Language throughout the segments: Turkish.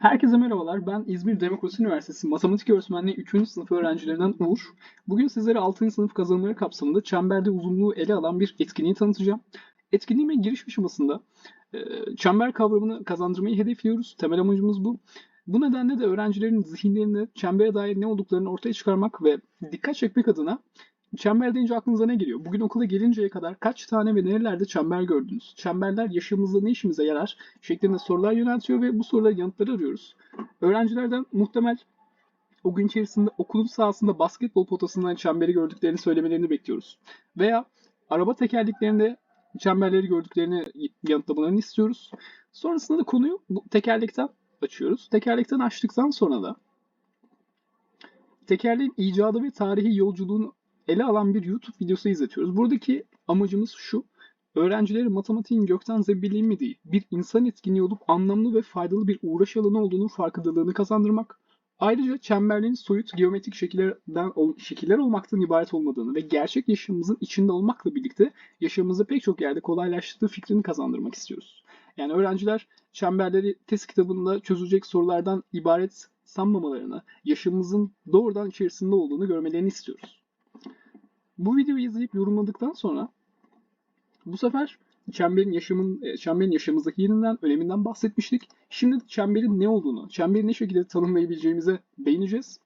Herkese merhabalar. Ben İzmir Demokrasi Üniversitesi Matematik Öğretmenliği 3. sınıf öğrencilerinden Uğur. Bugün sizlere 6. sınıf kazanımları kapsamında çemberde uzunluğu ele alan bir etkinliği tanıtacağım. Etkinliğime giriş aşamasında e, çember kavramını kazandırmayı hedefliyoruz. Temel amacımız bu. Bu nedenle de öğrencilerin zihinlerinde çembere dair ne olduklarını ortaya çıkarmak ve dikkat çekmek adına Çember deyince aklınıza ne geliyor? Bugün okula gelinceye kadar kaç tane ve nerelerde çember gördünüz? Çemberler yaşamımızda ne işimize yarar? Şeklinde sorular yöneltiyor ve bu soruların yanıtları arıyoruz. Öğrencilerden muhtemel o gün içerisinde okulun sahasında basketbol potasından çemberi gördüklerini söylemelerini bekliyoruz. Veya araba tekerleklerinde çemberleri gördüklerini yanıtlamalarını istiyoruz. Sonrasında da konuyu bu tekerlekten açıyoruz. Tekerlekten açtıktan sonra da tekerleğin icadı ve tarihi yolculuğunu ele alan bir YouTube videosu izletiyoruz. Buradaki amacımız şu. Öğrencileri matematiğin gökten zebillenmediği, bir insan etkinliği olup anlamlı ve faydalı bir uğraş alanı olduğunu farkındalığını kazandırmak. Ayrıca çemberlerin soyut geometrik şekillerden şekiller olmaktan ibaret olmadığını ve gerçek yaşamımızın içinde olmakla birlikte yaşamımızı pek çok yerde kolaylaştırdığı fikrini kazandırmak istiyoruz. Yani öğrenciler çemberleri test kitabında çözülecek sorulardan ibaret sanmamalarını, yaşamımızın doğrudan içerisinde olduğunu görmelerini istiyoruz. Bu videoyu izleyip yorumladıktan sonra bu sefer çemberin yaşamın e, çemberin yaşamımızdaki yerinden, öneminden bahsetmiştik. Şimdi çemberin ne olduğunu, çemberi ne şekilde tanımlayabileceğimize değineceğiz.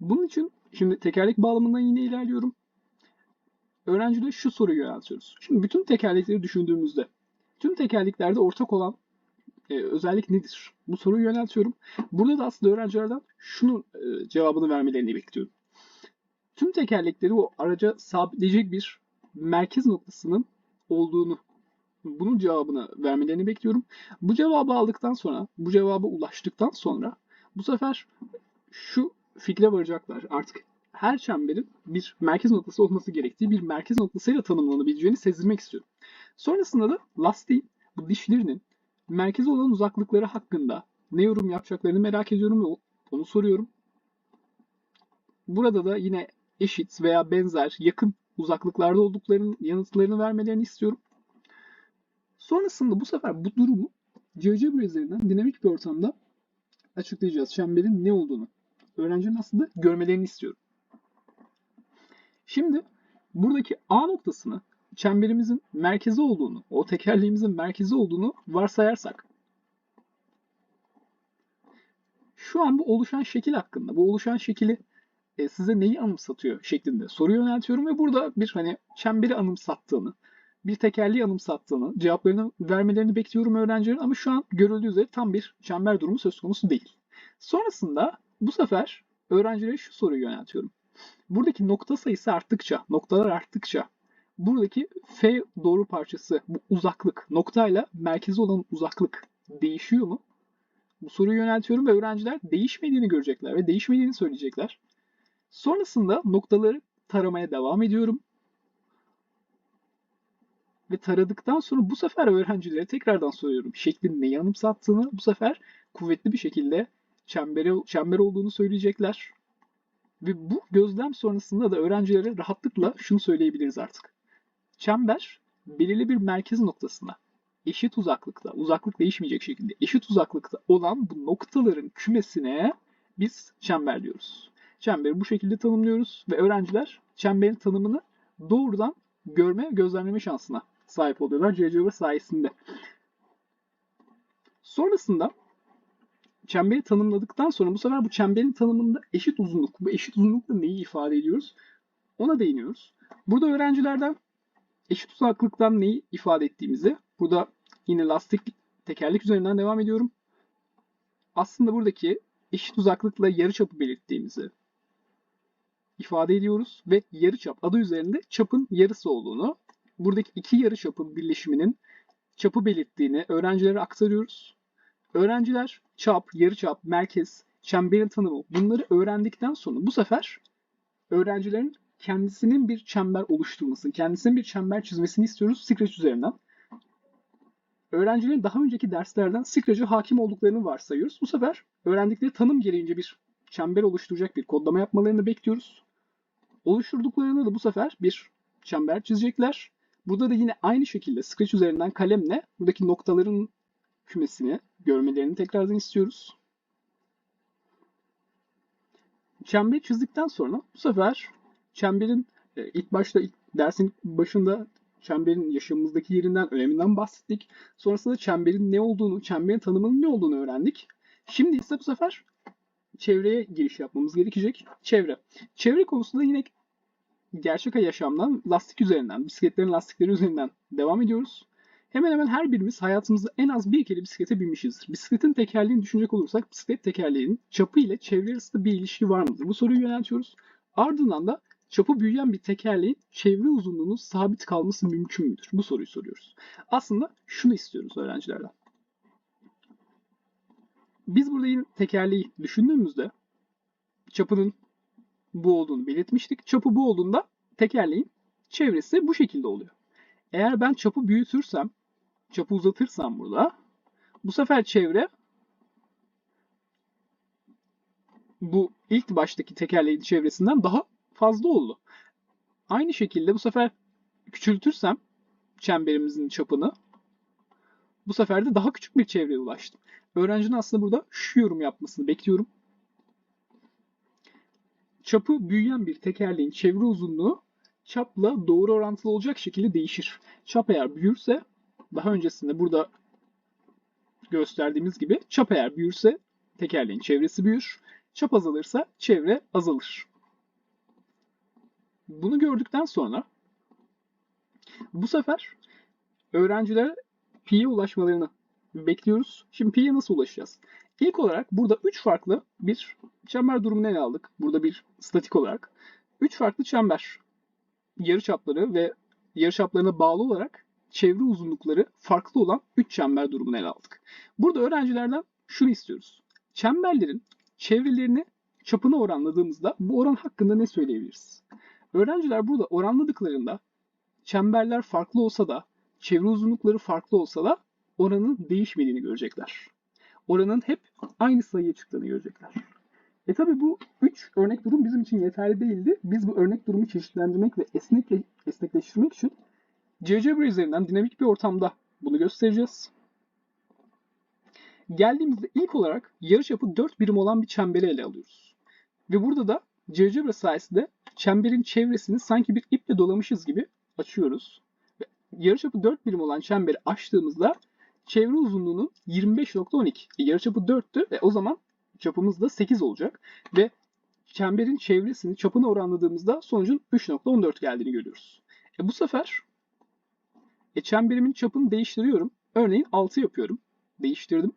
Bunun için şimdi tekerlek bağlamından yine ilerliyorum. Öğrencilere şu soruyu yöneltiyoruz. Şimdi bütün tekerlekleri düşündüğümüzde tüm tekerleklerde ortak olan e, özellik nedir? Bu soruyu yöneltiyorum. Burada da aslında öğrencilerden şunun e, cevabını vermelerini bekliyorum tüm tekerlekleri o araca sabitleyecek bir merkez noktasının olduğunu bunun cevabını vermelerini bekliyorum. Bu cevabı aldıktan sonra, bu cevaba ulaştıktan sonra bu sefer şu fikre varacaklar. Artık her çemberin bir merkez noktası olması gerektiği bir merkez noktasıyla tanımlanabileceğini sezdirmek istiyorum. Sonrasında da lastiğin bu dişlerinin merkeze olan uzaklıkları hakkında ne yorum yapacaklarını merak ediyorum ve onu soruyorum. Burada da yine eşit veya benzer, yakın uzaklıklarda olduklarının yanıtlarını vermelerini istiyorum. Sonrasında bu sefer bu durumu GeoGebra üzerinden dinamik bir ortamda açıklayacağız. Çemberin ne olduğunu. Öğrencinin aslında görmelerini istiyorum. Şimdi buradaki A noktasını çemberimizin merkezi olduğunu, o tekerleğimizin merkezi olduğunu varsayarsak şu an bu oluşan şekil hakkında, bu oluşan şekili e, size neyi anımsatıyor şeklinde soru yöneltiyorum ve burada bir hani çemberi anımsattığını, bir tekerleği anımsattığını, cevaplarını vermelerini bekliyorum öğrencilerin ama şu an görüldüğü üzere tam bir çember durumu söz konusu değil. Sonrasında bu sefer öğrencilere şu soruyu yöneltiyorum. Buradaki nokta sayısı arttıkça, noktalar arttıkça buradaki F doğru parçası, bu uzaklık, noktayla merkezi olan uzaklık değişiyor mu? Bu soruyu yöneltiyorum ve öğrenciler değişmediğini görecekler ve değişmediğini söyleyecekler. Sonrasında noktaları taramaya devam ediyorum. Ve taradıktan sonra bu sefer öğrencilere tekrardan soruyorum. Şeklin neyi anımsattığını bu sefer kuvvetli bir şekilde çembere, çember olduğunu söyleyecekler. Ve bu gözlem sonrasında da öğrencilere rahatlıkla şunu söyleyebiliriz artık. Çember belirli bir merkez noktasına eşit uzaklıkta, uzaklık değişmeyecek şekilde eşit uzaklıkta olan bu noktaların kümesine biz çember diyoruz. Çemberi bu şekilde tanımlıyoruz ve öğrenciler çemberin tanımını doğrudan görme, gözlemleme şansına sahip oluyorlar GeoGebra sayesinde. Sonrasında çemberi tanımladıktan sonra bu sefer bu çemberin tanımında eşit uzunluk, bu eşit uzunlukla neyi ifade ediyoruz? Ona değiniyoruz. Burada öğrencilerden eşit uzaklıktan neyi ifade ettiğimizi, burada yine lastik tekerlek üzerinden devam ediyorum. Aslında buradaki eşit uzaklıkla yarıçapı belirttiğimizi, ifade ediyoruz ve yarıçap adı üzerinde çapın yarısı olduğunu, buradaki iki yarıçapın birleşiminin çapı belirttiğini öğrencilere aktarıyoruz. Öğrenciler çap, yarıçap, merkez, çemberin tanımı bunları öğrendikten sonra bu sefer öğrencilerin kendisinin bir çember oluşturmasını, kendisinin bir çember çizmesini istiyoruz Scratch üzerinden. Öğrencilerin daha önceki derslerden Scratch'a hakim olduklarını varsayıyoruz. Bu sefer öğrendikleri tanım gereğince bir çember oluşturacak bir kodlama yapmalarını bekliyoruz. Oluşturduklarında da bu sefer bir çember çizecekler. Burada da yine aynı şekilde Scratch üzerinden kalemle buradaki noktaların kümesini görmelerini tekrardan istiyoruz. çemberi çizdikten sonra bu sefer çemberin e, ilk başta ilk dersin başında çemberin yaşamımızdaki yerinden, öneminden bahsettik. Sonrasında çemberin ne olduğunu, çemberin tanımının ne olduğunu öğrendik. Şimdi ise bu sefer çevreye giriş yapmamız gerekecek. Çevre. Çevre konusunda yine gerçek yaşamdan lastik üzerinden, bisikletlerin lastikleri üzerinden devam ediyoruz. Hemen hemen her birimiz hayatımızda en az bir kere bisiklete binmişizdir. Bisikletin tekerleğini düşünecek olursak bisiklet tekerleğinin çapı ile çevre arasında bir ilişki var mıdır? Bu soruyu yöneltiyoruz. Ardından da çapı büyüyen bir tekerleğin çevre uzunluğunun sabit kalması mümkün müdür? Bu soruyu soruyoruz. Aslında şunu istiyoruz öğrencilerden. Biz burada yine tekerleği düşündüğümüzde çapının bu olduğunu belirtmiştik. Çapı bu olduğunda tekerleğin çevresi bu şekilde oluyor. Eğer ben çapı büyütürsem, çapı uzatırsam burada bu sefer çevre bu ilk baştaki tekerleğin çevresinden daha fazla oldu. Aynı şekilde bu sefer küçültürsem çemberimizin çapını bu sefer de daha küçük bir çevreye ulaştım. Öğrencinin aslında burada şu yorum yapmasını bekliyorum. Çapı büyüyen bir tekerleğin çevre uzunluğu çapla doğru orantılı olacak şekilde değişir. Çap eğer büyürse daha öncesinde burada gösterdiğimiz gibi çap eğer büyürse tekerleğin çevresi büyür. Çap azalırsa çevre azalır. Bunu gördükten sonra bu sefer öğrencilere pi'ye ulaşmalarını bekliyoruz. Şimdi pi'ye nasıl ulaşacağız? İlk olarak burada 3 farklı bir çember durumunu ele aldık. Burada bir statik olarak. 3 farklı çember yarıçapları ve yarıçaplarına bağlı olarak çevre uzunlukları farklı olan 3 çember durumunu ele aldık. Burada öğrencilerden şunu istiyoruz. Çemberlerin çevrelerini çapına oranladığımızda bu oran hakkında ne söyleyebiliriz? Öğrenciler burada oranladıklarında çemberler farklı olsa da çevre uzunlukları farklı olsa da oranın değişmediğini görecekler. Oranın hep aynı sayıya çıktığını görecekler. E tabi bu üç örnek durum bizim için yeterli değildi. Biz bu örnek durumu çeşitlendirmek ve esnekle, esnekleştirmek için GeoGebra üzerinden dinamik bir ortamda bunu göstereceğiz. Geldiğimizde ilk olarak yarıçapı 4 birim olan bir çemberi ele alıyoruz. Ve burada da GeoGebra sayesinde çemberin çevresini sanki bir iple dolamışız gibi açıyoruz. Ve yarıçapı 4 birim olan çemberi açtığımızda çevre uzunluğunun 25.12. E, yarıçapı 4'tü ve o zaman çapımız da 8 olacak. Ve çemberin çevresini çapına oranladığımızda sonucun 3.14 geldiğini görüyoruz. E bu sefer e, çemberimin çapını değiştiriyorum. Örneğin 6 yapıyorum. Değiştirdim.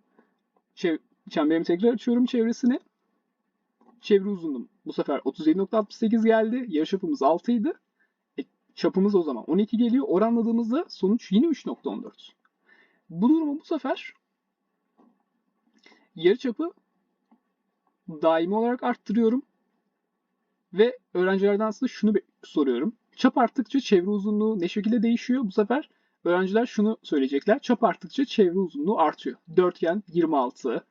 Çev çemberimi tekrar açıyorum çevresini. Çevre uzunluğum bu sefer 37.68 geldi. Yarıçapımız 6 idi. E, çapımız o zaman 12 geliyor. Oranladığımızda sonuç yine 3.14. Bu durumu bu sefer yarıçapı daimi olarak arttırıyorum. Ve öğrencilerden aslında şunu soruyorum. Çap arttıkça çevre uzunluğu ne şekilde değişiyor? Bu sefer öğrenciler şunu söyleyecekler. Çap arttıkça çevre uzunluğu artıyor. Dörtgen 26,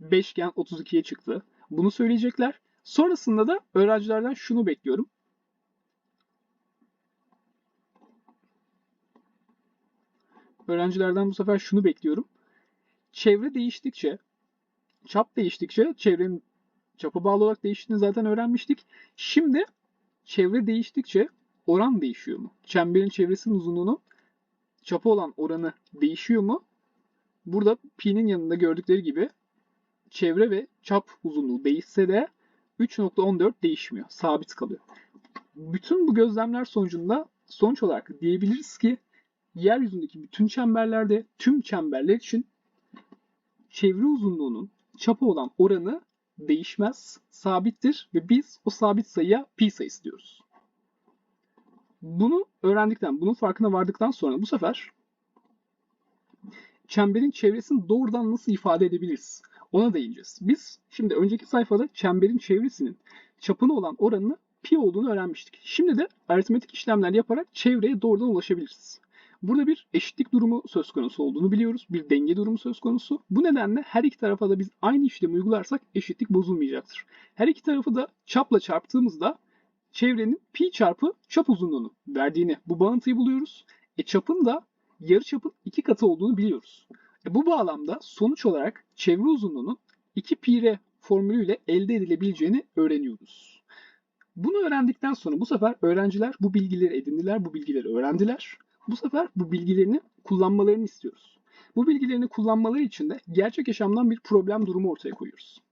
beşgen 32'ye çıktı. Bunu söyleyecekler. Sonrasında da öğrencilerden şunu bekliyorum. Öğrencilerden bu sefer şunu bekliyorum. Çevre değiştikçe, çap değiştikçe çevrenin çapa bağlı olarak değiştiğini zaten öğrenmiştik. Şimdi çevre değiştikçe oran değişiyor mu? Çemberin çevresinin uzunluğunun çapa olan oranı değişiyor mu? Burada pi'nin yanında gördükleri gibi çevre ve çap uzunluğu değişse de 3.14 değişmiyor. Sabit kalıyor. Bütün bu gözlemler sonucunda sonuç olarak diyebiliriz ki yeryüzündeki bütün çemberlerde tüm çemberler için çevre uzunluğunun çapa olan oranı değişmez, sabittir ve biz o sabit sayıya pi sayısı diyoruz. Bunu öğrendikten, bunun farkına vardıktan sonra bu sefer çemberin çevresini doğrudan nasıl ifade edebiliriz? Ona değineceğiz. Biz şimdi önceki sayfada çemberin çevresinin çapına olan oranını pi olduğunu öğrenmiştik. Şimdi de aritmetik işlemler yaparak çevreye doğrudan ulaşabiliriz. Burada bir eşitlik durumu söz konusu olduğunu biliyoruz. Bir denge durumu söz konusu. Bu nedenle her iki tarafa da biz aynı işlemi uygularsak eşitlik bozulmayacaktır. Her iki tarafı da çapla çarptığımızda çevrenin pi çarpı çap uzunluğunu verdiğini bu bağıntıyı buluyoruz. E çapın da yarı çapın iki katı olduğunu biliyoruz. E bu bağlamda sonuç olarak çevre uzunluğunun 2 pi r formülüyle elde edilebileceğini öğreniyoruz. Bunu öğrendikten sonra bu sefer öğrenciler bu bilgileri edindiler, bu bilgileri öğrendiler. Bu sefer bu bilgilerini kullanmalarını istiyoruz. Bu bilgilerini kullanmaları için de gerçek yaşamdan bir problem durumu ortaya koyuyoruz.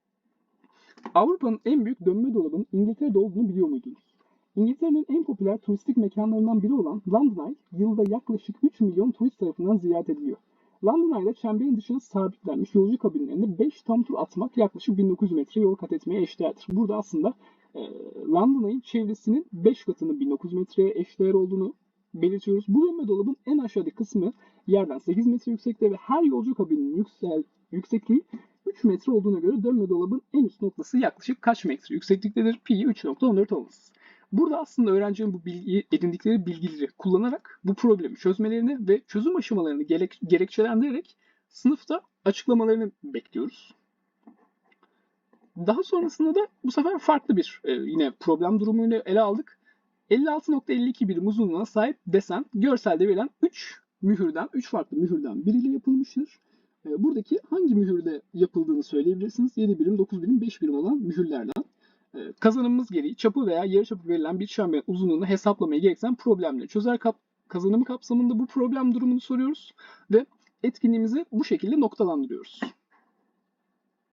Avrupa'nın en büyük dönme dolabının İngiltere'de olduğunu biliyor muydunuz? İngiltere'nin en popüler turistik mekanlarından biri olan London Eye yılda yaklaşık 3 milyon turist tarafından ziyaret ediliyor. London Eye'da çemberin dışına sabitlenmiş yolcu kabinlerinde 5 tam tur atmak yaklaşık 1900 metre yol kat etmeye eşdeğerdir. Burada aslında e, London Eye'in çevresinin 5 katının 1900 metreye eşdeğer olduğunu belirtiyoruz. Bu dönme dolabın en aşağıdaki kısmı yerden 8 metre yüksekte ve her yolcu kabininin yüksel, yüksekliği 3 metre olduğuna göre dönme dolabın en üst noktası yaklaşık kaç metre yüksekliktedir? Pi 3.14 alınız. Burada aslında öğrencilerin bu bilgiyi, edindikleri bilgileri kullanarak bu problemi çözmelerini ve çözüm aşamalarını gerek, gerekçelendirerek sınıfta açıklamalarını bekliyoruz. Daha sonrasında da bu sefer farklı bir e, yine problem durumunu ele aldık. 56.52 birim uzunluğuna sahip desen görselde verilen 3 mühürden, 3 farklı mühürden biriyle yapılmıştır. E, buradaki hangi mühürde yapıldığını söyleyebilirsiniz. 7 birim, 9 birim, 5 birim olan mühürlerden. E, kazanımımız gereği çapı veya yarıçapı verilen bir çemberin uzunluğunu hesaplamaya gereksen problemleri çözer kap kazanımı kapsamında bu problem durumunu soruyoruz ve etkinliğimizi bu şekilde noktalandırıyoruz.